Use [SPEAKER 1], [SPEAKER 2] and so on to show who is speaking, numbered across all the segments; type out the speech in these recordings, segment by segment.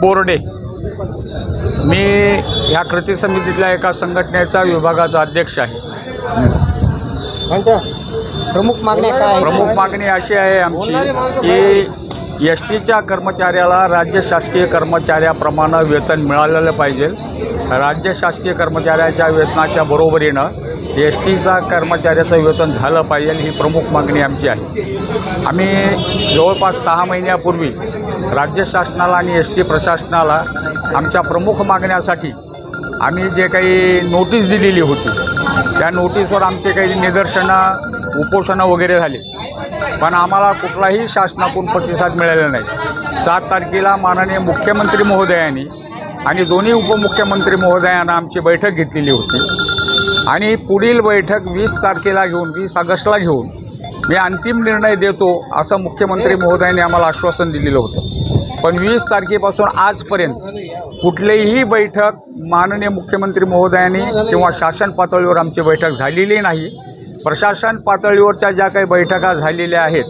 [SPEAKER 1] बोर्डे. मी ह्या कृती समितीतल्या एका संघटनेचा विभागाचा अध्यक्ष आहे.
[SPEAKER 2] कोणत्या प्रमुख काय आहेत?
[SPEAKER 1] प्रमुख मागणी अशी आहे आमची की एस टीच्या कर्मचाऱ्याला राज्य शासकीय कर्मचाऱ्याप्रमाणे वेतन मिळालेलं पाहिजे. राज्य शासकीय कर्मचाऱ्याच्या वेतनाच्या बरोबरीनं एस टीचा कर्मचाऱ्याचं वेतन झालं पाहिजे ही प्रमुख मागणी आमची आहे. आम्ही जवळपास सहा महिन्यापूर्वी राज्य शासनाला आणि एस टी प्रशासनाला आमच्या प्रमुख मागण्यासाठी आम्ही जे काही नोटीस दिलेली होती त्या नोटीसवर आमचे काही निदर्शनं उपोषणं वगैरे झाले. पण आम्हाला कुठलाही शासनाकडून प्रतिसाद मिळालेला नाही. सात तारखेला माननीय मुख्यमंत्री महोदयांनी आणि दोन्ही उपमुख्यमंत्री महोदयांना आमची बैठक घेतलेली होती. आणि पुढील बैठक वीस तारखेला घेऊन वीस ऑगस्टला घेऊन मी अंतिम निर्णय देतो असं मुख्यमंत्री महोदयांनी आम्हाला आश्वासन दिलेलं होतं. पण वीस तारखेपासून आजपर्यंत कुठलीही बैठक माननीय मुख्यमंत्री महोदयांनी किंवा शासन पातळीवर आमची बैठक झालेली नाही. प्रशासन पातळीवरच्या ज्या काही बैठका झालेल्या आहेत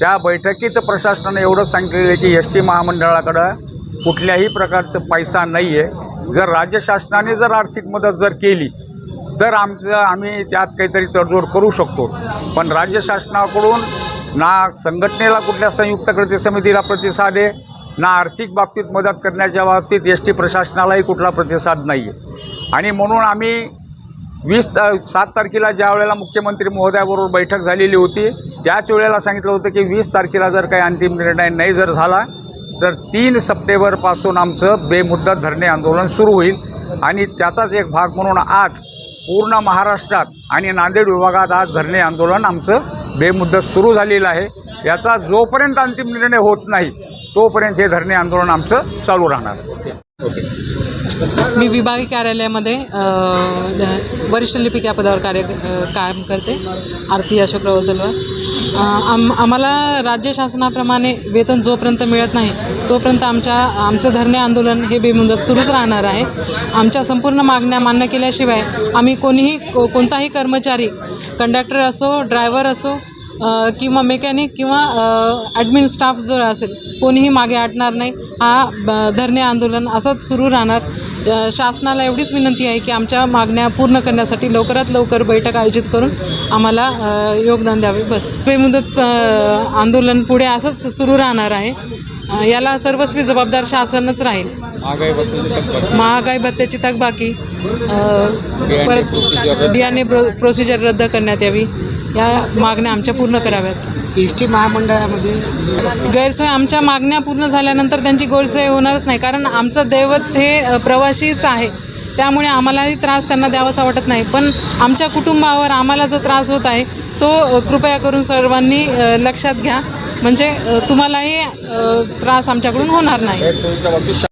[SPEAKER 1] त्या बैठकीत प्रशासनाने एवढं सांगितलेलं आहे की एस टी महामंडळाकडं कुठल्याही प्रकारचं पैसा नाही आहे जर राज्य शासनाने जर आर्थिक मदत जर केली तर आमचं आम्ही त्यात काहीतरी तडजोड करू शकतो पण राज्य शासनाकडून ना संघटनेला कुठल्या संयुक्त कृती समितीला प्रतिसाद आहे ना आर्थिक बाबतीत मदत करण्याच्या बाबतीत एस टी प्रशासनालाही कुठला प्रतिसाद नाही आहे आणि म्हणून आम्ही वीस त सात तारखेला ज्या वेळेला मुख्यमंत्री महोदयाबरोबर बैठक झालेली होती त्याच वेळेला सांगितलं होतं की वीस तारखेला जर काही अंतिम निर्णय नाही जर झाला तर तीन सप्टेंबरपासून आमचं बेमुद्दत धरणे आंदोलन सुरू होईल. आणि त्याचाच एक भाग म्हणून आज पूर्ण महाराष्ट्रात आणि नांदेड विभागात आज धरणे आंदोलन आमचं बेमुद्दत सुरू झालेलं आहे. याचा जोपर्यंत अंतिम निर्णय होत नाही तोपर्यंत हे धरणे आंदोलन आमचं चालू राहणार.
[SPEAKER 3] मी विभागीय कार्यालयामध्ये वरिष्ठ लिपिक या पदावर कार्य काम करते आरती अशोकराव सलवार. आम आम्हाला राज्य शासनाप्रमाणे वेतन जोपर्यंत मिळत नाही तोपर्यंत आमच्या आमचं धरणे आंदोलन हे बेमुदत सुरूच राहणार आहे. आमच्या संपूर्ण मागण्या मान्य केल्याशिवाय आम्ही कोणीही को कोणताही कर्मचारी कंडक्टर असो ड्रायव्हर असो किंवा मेकॅनिक किंवा ॲडमिन स्टाफ जो असेल कोणीही मागे हटणार नाही. हा धरणे आंदोलन असंच सुरू राहणार. शासनाला एवढीच विनंती आहे की आमच्या मागण्या पूर्ण करण्यासाठी लवकरात लवकर बैठक आयोजित करून आम्हाला योगदान द्यावे. बस. बेमुदत आंदोलन पुढे असंच सुरू राहणार आहे. याला सर्वस्वी जबाबदार शासनच राहील. महागाई भत्त्याची थकबाकी परत बियाणे प्रो प्रोसिजर रद्द करण्यात यावी. या मागण्या आमच्या पूर्ण कराव्यात.
[SPEAKER 2] एस टी महामंडळामध्ये
[SPEAKER 3] गैरसोय आमच्या मागण्या पूर्ण झाल्यानंतर त्यांची गैरसोय होणारच नाही. कारण आमचं दैवत हे अ, प्रवासीच आहे. त्यामुळे आम्हालाही त्रास त्यांना द्यावासा वाटत नाही. पण आमच्या कुटुंबावर आम्हाला जो त्रास होत आहे तो कृपया करून सर्वांनी लक्षात घ्या. म्हणजे तुम्हालाही त्रास आमच्याकडून होणार नाही.